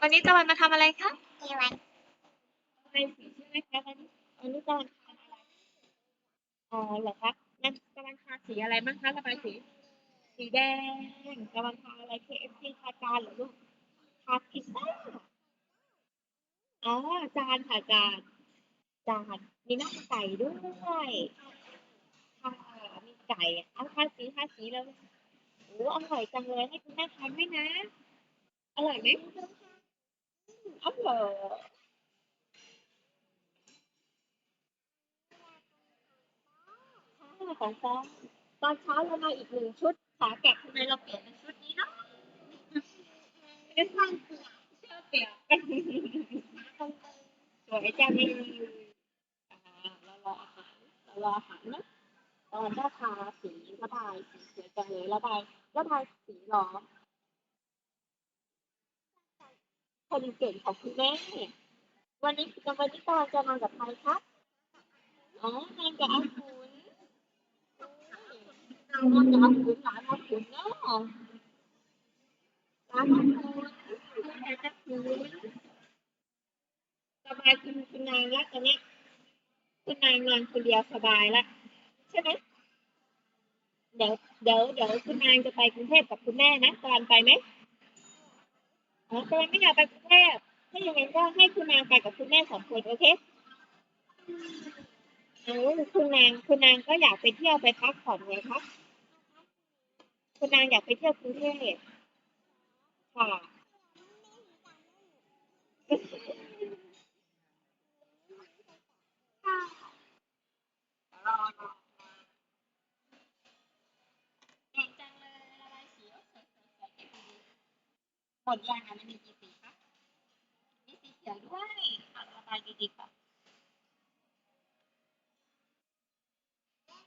วันนี้ตะวันมาทำอะไรคะเกี่ยวกับรสีใช่ไหมคะวันนี้วันนี้ตะวันทานอะไรอ๋อเหรอคะงั้นตะวันทาสีอะไรบ้างคะระบายสี สีแดงตะวันทาอะไร KFC ทาจานเหรอลูกทาพิซซ่าอ๋อจานค่ะจานจานมีน้ำไก่ด้วยค่ะมีไก่เอาทาสีทาสีแล้วโอ้อร่อยจังเลยให้คุณแม่ทานไหมนะ อร่อยไหม อร่อยค่ะของฟองตอนเช้าเรามาอีกหนึ่งชุดขาแกะทำไมเราเปลี่ยนเป็นชุดนี้เนาะไม่ได้สร้างเปลี่ยเชื่อเปลี่ยนสวยจังเลยอ่าเรารออาหารเรารออาหารนะตอนก็ทาสีระบายสีสวยจังเลยระบายระบายสีเหรอ คนเก่งของคุณแม่ วันนี้คุณวันนี้ตอนจะนอนกับใครครับ อ๋อนอนกับอาคุณนอนกับอาคุณหลานอาคุณเนาะหลานอาคุณนอนกับอาคุณสบายคุณคุณนางแล้วตอนนี้คุณนายนอนคนเดียวสบายละใช่ไหมเดี๋ยวเดี๋ยวเดี๋ยวคุณนายจะไปกรุงเทพกับคุณแม่นะตอนไปไหม อ๋อตัวไม่อยากไปกรุงเทพถ้าอย่างนั้นก็ให้คุณนางไปกับคุณแม่สองคนโอเคเอาคุณนางคุณนางก็อยากไปเที่ยวไปพักผ่อนไงครับ คุณนางอยากไปเที่ยวกรุงเทพค่ะ หมดยังอะมันมีกี่สีคะมีสีเขียวด้วยอะระบายดีๆค่ะ